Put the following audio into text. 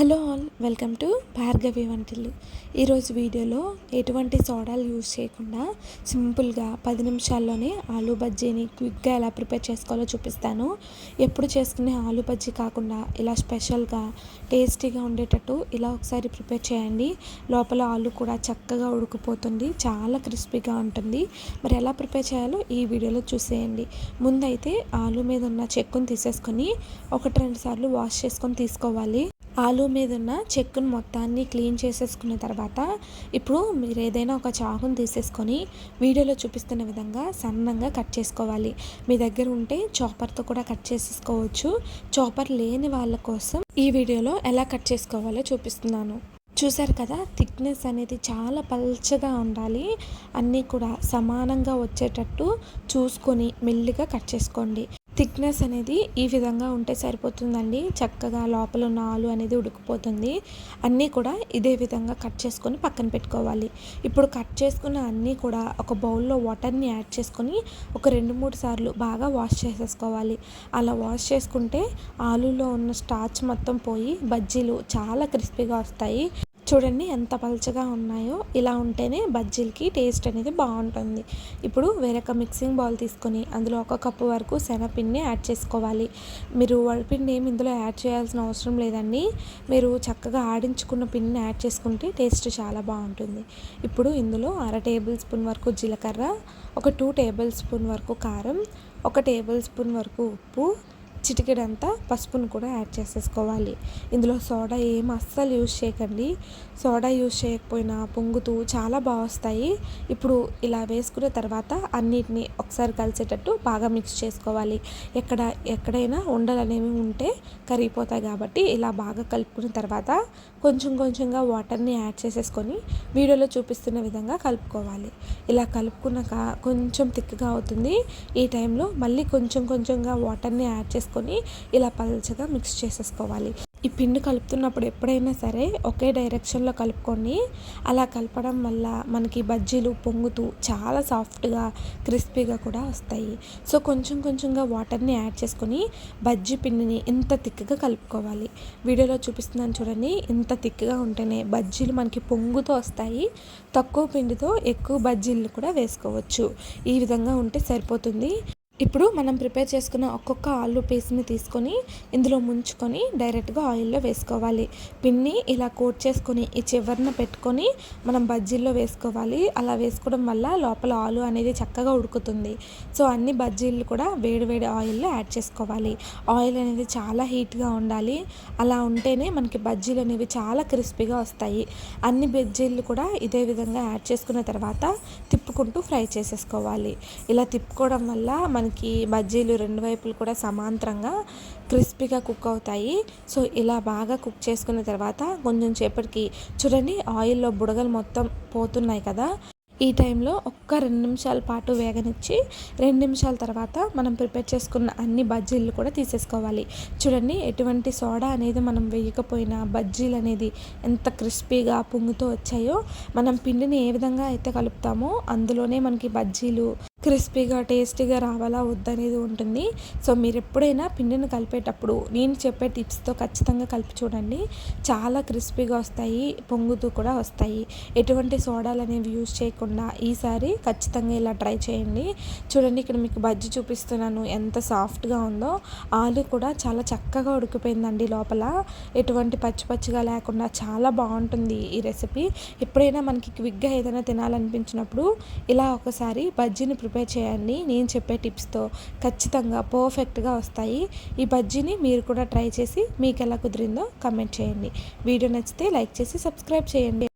Hello all welcome to Bhargavi Vantillu. ఈరోజు వీడియోలో ఎటువంటి సోడాలు యూజ్ చేయకుండా సింపుల్గా పది నిమిషాల్లోనే ఆలూ బజ్జీని క్విక్గా ఎలా ప్రిపేర్ చేసుకోవాలో చూపిస్తాను. ఎప్పుడు చేసుకునే ఆలూ బజ్జీ కాకుండా ఇలా స్పెషల్గా టేస్టీగా ఉండేటట్టు ఇలా ఒకసారి ప్రిపేర్ చేయండి. లోపల ఆలు కూడా చక్కగా ఉడికిపోతుంది చాలా క్రిస్పీగా ఉంటుంది. మరి ఎలా ప్రిపేర్ చేయాలో ఈ వీడియోలో చూసేయండి. ముందైతే ఆలు మీద ఉన్న చెక్కును తీసేసుకొని ఒకటి రెండు సార్లు వాష్ చేసుకొని తీసుకోవాలి. ఆలు మీద ఉన్న చెక్కును మొత్తాన్ని క్లీన్ చేసేసుకున్న తర్వాత ఇప్పుడు మీరు ఏదైనా ఒక చాకుని తీసేసుకొని వీడియోలో చూపిస్తున్న విధంగా సన్నంగా కట్ చేసుకోవాలి. మీ దగ్గర ఉంటే చాపర్తో కూడా కట్ చేసేసుకోవచ్చు. చాపర్ లేని వాళ్ళ కోసం ఈ వీడియోలో ఎలా కట్ చేసుకోవాలో చూపిస్తున్నాను. చూసారు కదా థిక్నెస్ అనేది చాలా పల్చగా ఉండాలి. అన్నీ కూడా సమానంగా వచ్చేటట్టు చూసుకొని మెల్లిగా కట్ చేసుకోండి. థిక్నెస్ అనేది ఈ విధంగా ఉంటే సరిపోతుందండి. చక్కగా లోపల ఉన్న ఆలు అనేది ఉడికిపోతుంది. అన్నీ కూడా ఇదే విధంగా కట్ చేసుకొని పక్కన పెట్టుకోవాలి. ఇప్పుడు కట్ చేసుకున్న అన్నీ కూడా ఒక బౌల్లో వాటర్ని యాడ్ చేసుకొని ఒక రెండు మూడు సార్లు బాగా వాష్ చేసేసుకోవాలి. అలా వాష్ చేసుకుంటే ఆలులో ఉన్న స్టార్చ్ మొత్తం పోయి బజ్జీలు చాలా క్రిస్పీగా వస్తాయి. చూడండి ఎంత పలచగా ఉన్నాయో. ఇలా ఉంటేనే బజ్జీలకి టేస్ట్ అనేది బాగుంటుంది. ఇప్పుడు వేరొక మిక్సింగ్ బౌల్ తీసుకొని అందులో ఒక కప్పు వరకు శనగపిండిని యాడ్ చేసుకోవాలి. మీరు వడిపిండి ఏమి ఇందులో యాడ్ చేయాల్సిన అవసరం లేదండి. మీరు చక్కగా ఆడించుకున్న పిండిని యాడ్ చేసుకుంటే టేస్ట్ చాలా బాగుంటుంది. ఇప్పుడు ఇందులో అర టేబుల్ స్పూన్ వరకు జీలకర్ర ఒక టూ టేబుల్ స్పూన్ వరకు కారం ఒక టేబుల్ స్పూన్ వరకు ఉప్పు చిటికెడంతా పసుపును కూడా యాడ్ చేసేసుకోవాలి. ఇందులో సోడా ఏం అస్సలు యూజ్ చేయకండి. సోడా యూజ్ చేయకపోయినా పొంగుతూ చాలా బాగా వస్తాయి ఇప్పుడు ఇలా వేసుకున్న తర్వాత అన్నిటిని ఒకసారి కలిసేటట్టు బాగా మిక్స్ చేసుకోవాలి. ఎక్కడ ఎక్కడైనా ఉండలు అనేవి ఉంటే కరిగిపోతాయి కాబట్టి ఇలా బాగా కలుపుకున్న తర్వాత కొంచెం కొంచెంగా వాటర్ని యాడ్ చేసేసుకొని వీడియోలో చూపిస్తున్న విధంగా కలుపుకోవాలి. ఇలా కలుపుకున్నాక కొంచెం థిక్గా అవుతుంది. ఈ టైంలో మళ్ళీ కొంచెం కొంచెంగా వాటర్ని యాడ్ చేసుకొని వేసుకొని ఇలా పల్చగా మిక్స్ చేసేసుకోవాలి. ఈ పిండి కలుపుతున్నప్పుడు ఎప్పుడైనా సరే ఒకే డైరెక్షన్లో కలుపుకొని అలా కలపడం వల్ల మనకి బజ్జీలు పొంగుతూ చాలా సాఫ్ట్గా క్రిస్పీగా కూడా వస్తాయి. సో కొంచెం కొంచెంగా వాటర్ని యాడ్ చేసుకొని బజ్జీ పిండిని ఇంత తిక్కగా కలుపుకోవాలి. వీడియోలో చూపిస్తున్నాను చూడండి. ఇంత తిక్కగా ఉంటేనే బజ్జీలు మనకి పొంగుతూ వస్తాయి. తక్కువ పిండితో ఎక్కువ బజ్జీలు కూడా వేసుకోవచ్చు. ఈ విధంగా ఉంటే సరిపోతుంది. ఇప్పుడు మనం ప్రిపేర్ చేసుకున్న ఒక్కొక్క ఆలు పీస్ని తీసుకొని ఇందులో ముంచుకొని డైరెక్ట్గా ఆయిల్లో వేసుకోవాలి. పిన్ని ఇలా కోట్ చేసుకొని ఈ చివరిన పెట్టుకొని మనం బజ్జీల్లో వేసుకోవాలి. అలా వేసుకోవడం వల్ల లోపల ఆలు అనేది చక్కగా ఉడుకుతుంది. సో అన్ని బజ్జీలు కూడా వేడి వేడి ఆయిల్లో యాడ్ చేసుకోవాలి. ఆయిల్ అనేది చాలా హీట్గా ఉండాలి. అలా ఉంటేనే మనకి బజ్జీలు అనేవి చాలా క్రిస్పీగా వస్తాయి. అన్ని బజ్జీలు కూడా ఇదే విధంగా యాడ్ చేసుకున్న తర్వాత తిప్పుకుంటూ ఫ్రై చేసేసుకోవాలి. ఇలా తిప్పుకోవడం వల్ల మనకి మనకి బజ్జీలు రెండు వైపులు కూడా సమాంతరంగా క్రిస్పీగా కుక్ అవుతాయి. సో ఇలా బాగా కుక్ చేసుకున్న తర్వాత కొంచెం సేపటికి చూడండి ఆయిల్లో బుడగలు మొత్తం పోతున్నాయి కదా. ఈ టైంలో ఒక్క రెండు నిమిషాల పాటు వేగనిచ్చి రెండు నిమిషాల తర్వాత మనం ప్రిపేర్ చేసుకున్న అన్ని బజ్జీలు కూడా తీసేసుకోవాలి. చూడండి ఎటువంటి సోడా అనేది మనం వేయకపోయినా బజ్జీలు అనేది ఎంత క్రిస్పీగా పొంగుతూ వచ్చాయో మనం పిండిని ఏ విధంగా అయితే కలుపుతామో అందులోనే మనకి బజ్జీలు క్రిస్పీగా టేస్టీగా రావాలా వద్దనేది ఉంటుంది. సో మీరు ఎప్పుడైనా పిండిని కలిపేటప్పుడు నేను చెప్పే టిప్స్తో ఖచ్చితంగా కలిపి చూడండి. చాలా క్రిస్పీగా వస్తాయి పొంగుతూ కూడా వస్తాయి. ఎటువంటి సోడాలు అనేవి యూజ్ చేయకుండా ఈసారి ఖచ్చితంగా ఇలా ట్రై చేయండి. చూడండి ఇక్కడ మీకు బజ్జి చూపిస్తున్నాను ఎంత సాఫ్ట్గా ఉందో. ఆలు కూడా చాలా చక్కగా ఉడికిపోయిందండి లోపల. ఎటువంటి పచ్చి పచ్చిగా లేకుండా చాలా బాగుంటుంది ఈ రెసిపీ. ఎప్పుడైనా మనకి క్విక్గా ఏదైనా తినాలనిపించినప్పుడు ఇలా ఒకసారి బజ్జీని ప్రిపేర్ చేయండి. నేను చెప్పే టిప్స్తో ఖచ్చితంగా పర్ఫెక్ట్గా వస్తాయి. ఈ బజ్జీని మీరు కూడా ట్రై చేసి మీకు ఎలా కుదిరిందో కమెంట్ చేయండి. వీడియో నచ్చితే లైక్ చేసి సబ్స్క్రైబ్ చేయండి.